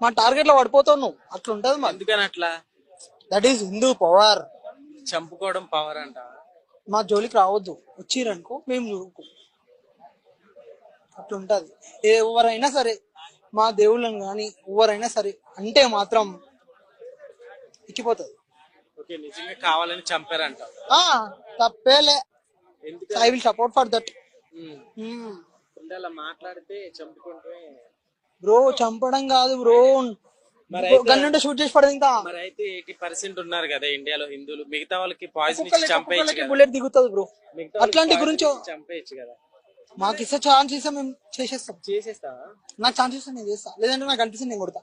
మా టార్గెట్లో పడిపోతావు నువ్వు. అట్లా ఉంటది మా ఎందుకని అట్లా? దట్ ఈస్ హిందూ పవర్ చంపుకోవడం పవర్ అంట మా జోలికి రావద్దు. వచ్చిరనుకో మేము చూడుకో అట్లా ఉంటది ఎవరైనా సరే మా దేవుళ్ళని కానీ ఎవరైనా సరే అంటే మాత్రం ఎక్కిపోతుంది. ఓకే నిజంగా కావాలని చంపారంట ఆ తప్పేలే. ఎందుకు I will support for that అలా మాట్లాడితే చంపుకుంటే బ్రో చంపడం కాదు బ్రో. మరి గన్నుంటే షూట్ చేసి పడదు ఇంకా. మరి అయితే ఎయిటీ పర్సెంట్ ఉన్నారు కదా ఇండియాలో హిందువులు. మిగతా వాళ్ళకి పాయిజన్ ఇచ్చి చంపేయచ్చు కదా. బుల్లెట్ దిగుతుంది బ్రో. మిగతా వాళ్ళకి అట్లాంటి poison గురించి. ఇచ్చి చంపేయచ్చు కదా. మాకు ఇస్తే ఛాన్స్ ఇస్తే మేము చేసేస్తాం. చేసేస్తావా? నాకు ఛాన్స్ ఇస్తే నేను చేస్తా. లేదంటే నాకు అనిపిస్తుంది నేను కొడతా.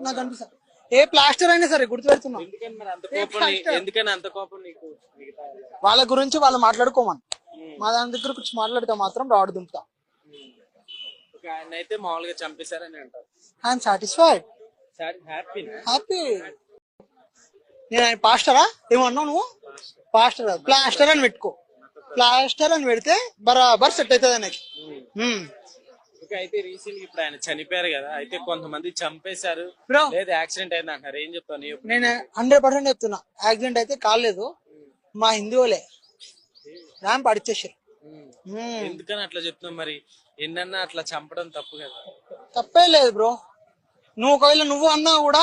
నాకు అనిపిస్తా. ఏ ప్లాస్టర్ అయినా సరే గుర్తుపెడుతున్నా. ఎందుకని మరి అంత కోపం నీ- ఎందుకని అంత కోపం నీకు? మిగతా వాళ్ళ? వాళ్ళ గురించి వాళ్ళు మాట్లాడుకోమని. మా దాని దగ్గర వచ్చి మాట్లాడితే మాత్రం రాడు దుంపుతా. ఒక ఆయన అయితే మామూలుగా చంపేశారని అంటారు. ఐఎమ్ సాటిస్ఫైడ్ హ్యాపీనా హ్యాపీ నేను ఆయన పాస్టరా ఏమన్నావు నువ్వు? పాస్టర్ ప్లాస్టర్ అని పెట్టుకో. ప్లాస్టర్ అని పెడితే బరాబర్ సెట్ అవుతుంది ఆయనకి. ఓకే అయితే రీసెంట్ ఇప్పుడు ఆయన చనిపోయారు కదా అయితే కొంతమంది చంపేశారు. లేదా యాక్సిడెంట్ అయింది అంటారు ఏం చెప్తావు నీ opinion? నేను హండ్రెడ్ పర్సెంట్ చెప్తున్నా. యాక్సిడెంట్ అయితే కాలేదు మా హిందువులే ర్యాంప్ అడిచేసారు. ఉమ్. ఎందుకని అట్లా చెప్తున్నావు మరి? ఎన్నన్నా అట్లా చంపడం తప్పు కదా. తప్పే లేదు బ్రో. నువ్వు ఒకవేళ నువ్వు అన్నా కూడా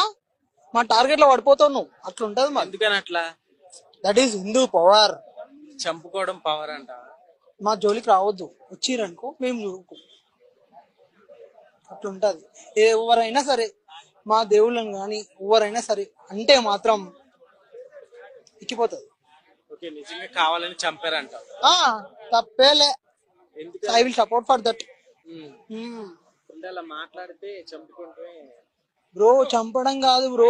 మా టార్గెట్లో పడిపోతావు నువ్వు. అట్లా ఉంటది మా ఎందుకని అట్లా? That is Hindu power. చంపుకోవడం power అంట మా జోలికి రావద్దు. వచ్చిరనుకో మేము చూడుకో అట్లా ఉంటది ఎవరైనా సరే మా దేవుళ్ళని కానీ ఎవరైనా సరే అంటే మాత్రం ఎక్కిపోతుంది. ఓకే నిజంగా కావాలని చంపారంట. ఆ తప్పేలే. I will support for that. అలా మాట్లాడితే చంపుకుంటే బ్రో చంపడం కాదు బ్రో.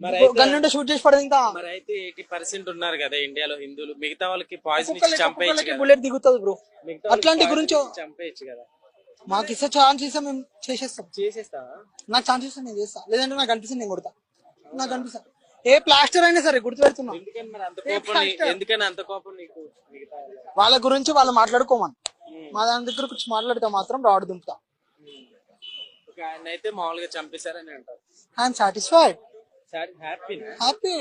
మరి గన్నుంటే షూట్ చేసి పడదు ఇంకా. మరి అయితే ఎయిటీ పర్సెంట్ ఉన్నారు కదా ఇండియాలో హిందువులు. మిగతా వాళ్ళకి పాయిజన్ ఇచ్చి చంపేయచ్చు కదా. బుల్లెట్ దిగుతుంది బ్రో. మిగతా వాళ్ళకి అట్లాంటి poison గురించి ఇచ్చి చంపేయచ్చు కదా. మాకు ఇస్తే ఛాన్స్ ఇస్తే మేము చేసేస్తాం. చేసేస్తావా? నాకు ఛాన్స్ ఇస్తే నేను చేస్తా. లేదంటే నాకు అనిపిస్తుంది నేను కొడతా. నాకు అనిపిస్తా. ఏ ప్లాస్టర్ అయినా సరే గుర్తుపెడుతున్నా. ఎందుకని మరి అంత కోపం నీ- ఎందుకని అంత కోపం నీకు? మిగతా వాళ్ళ? గురించి వాళ్ళు మాట్లాడుకోమని. మా దాని దగ్గర వచ్చి మాట్లాడితే మాత్రం రాడు దుంపుతా. ఆయన అయితే మామూలుగా చంపేశారని అంటారు. I'm satisfied హ్యాపీనా happy